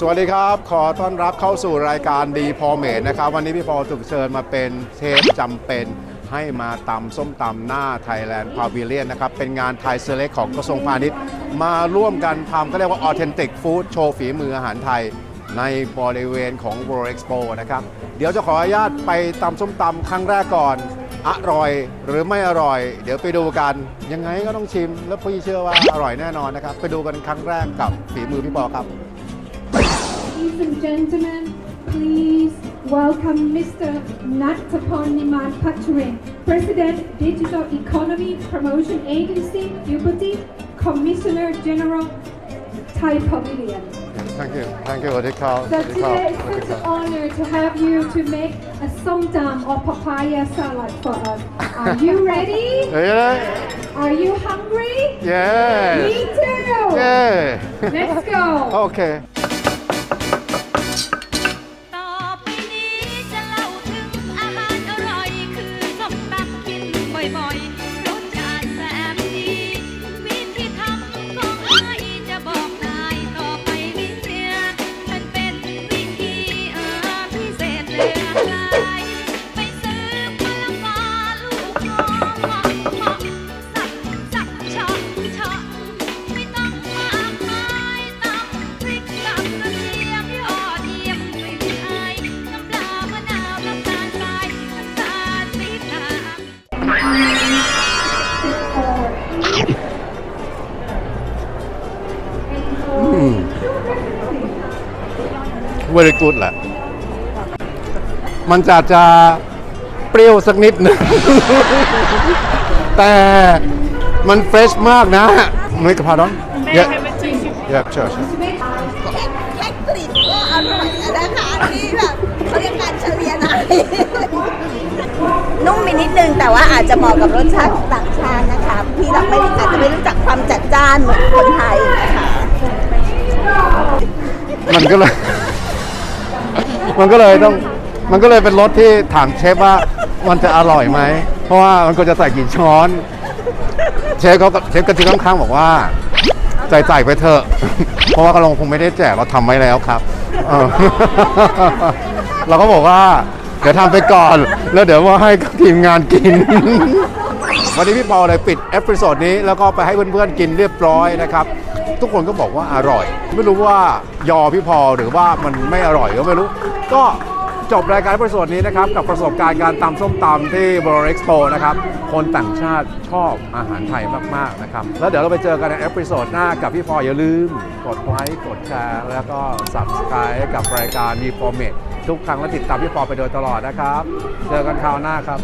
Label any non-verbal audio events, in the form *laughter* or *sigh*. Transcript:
สวัสดีครับ ขอต้อนรับเข้าสู่รายการดีพอเมดนะครับ วันนี้พี่พอถูกเชิญมาเป็นเทปจำเป็น ให้มาตำส้มตำหน้า Thailand p a v i l i o n นนะครับ เป็นงานไทยเซเล็กของกระทรวงพาณิชย์ มาร่วมกันทำก็เรียกว่า Authentic Food โชว์ฝีมืออาหารไทย ในบริเวณของ World Expo นะครับ เดี๋ยวจะขออนุญาตไปตำส้มตำครั้งแรกก่อน อร่อยหรือไม่อร่อย เดี๋ยวไปดูกัน ยังไงก็ต้องชิม แล้วพี่เชื่อว่าอร่อยแน่นอนนะครับ ไปดูกันครั้งแรกกับฝีมือพี่ปอครับ Ladies and gentlemen, please welcome Mr. Nataponiman Paturin, President, Digital Economy Promotion Agency, Deputy Commissioner General, Thai Pavilion. Thank you. Thank you, Odikal. So today it's such an honor to have you to make a somdam or papaya salad for us. Are you *laughs* ready? yeah. Are you hungry? Yeah. Me too. Yeah. Let's go. *laughs* okay. บ่อยๆรสชาติแสนดี วิธีทำของไอจะบอกนายต่อไปนี้เนี่ยมันเป็นวิธีเออพิเศษเลย very good แหละ มันจะจะเปรี้ยวสักนิดหนึง แต่มันเฟรชมากนะนุ้ยกับพาดอนเยอะเยอะเชิญแค่กลิ่นก็อร่อยแล้วนะคะที่แบบเขาเรียกการเฉลี่ยหน่อยนุ่มไปนิดนึงแต่ว่าอาจจะเหมาะกับรสชาติของต่างชาตินะคะที่เราไม่ได้อาจจะไม่รู้จักความจัดจ้านเหมือนคนไทยนะคะมันก็เลย มันก็เลยต้องมันก็เลยเป็นรสที่ถามเชฟว่ามันจะอร่อยไหม เพราะว่ามันก็จะใส่กี่ช้อน เชฟเขาก็เชฟกระทิงข้างๆบอกว่าใส่ใส่ไปเถอะ เพราะว่ากระลงคงไม่ได้แจกเราทำไว้แล้วครับเออเราก็บอกว่าเดี๋ยวทำไปก่อน แล้วเดี๋ยวว่าให้ทีมงานกิน วันนี้พี่ปอเลยปิดเอพิโซดนี้แล้วก็ไปให้เพื่อนๆกินเรียบร้อยนะครับ ทุกคนก็บอกว่าอร่อย ไม่รู้ว่ายอพี่พอหรือว่ามันไม่อร่อยก็ไม่รู้ ก็จบรายการเอพิโซดนี้นะครับ กับประสบการณ์การตำส้มตำที่บร o เอ็กซ์โปนะครับ คนต่างชาติชอบอาหารไทยมาก ๆ นะครับ แล้วเดี๋ยวเราไปเจอกันในเอพิโซดหน้ากับพี่พออย่าลืม กดไลค์กดแชร์ แล้วก็ subscribe กับรายการดีฟอร์เมทุกครั้งและติดตามพี่พอไปโดยตลอดนะครับ เจอกันคราวหน้าครับ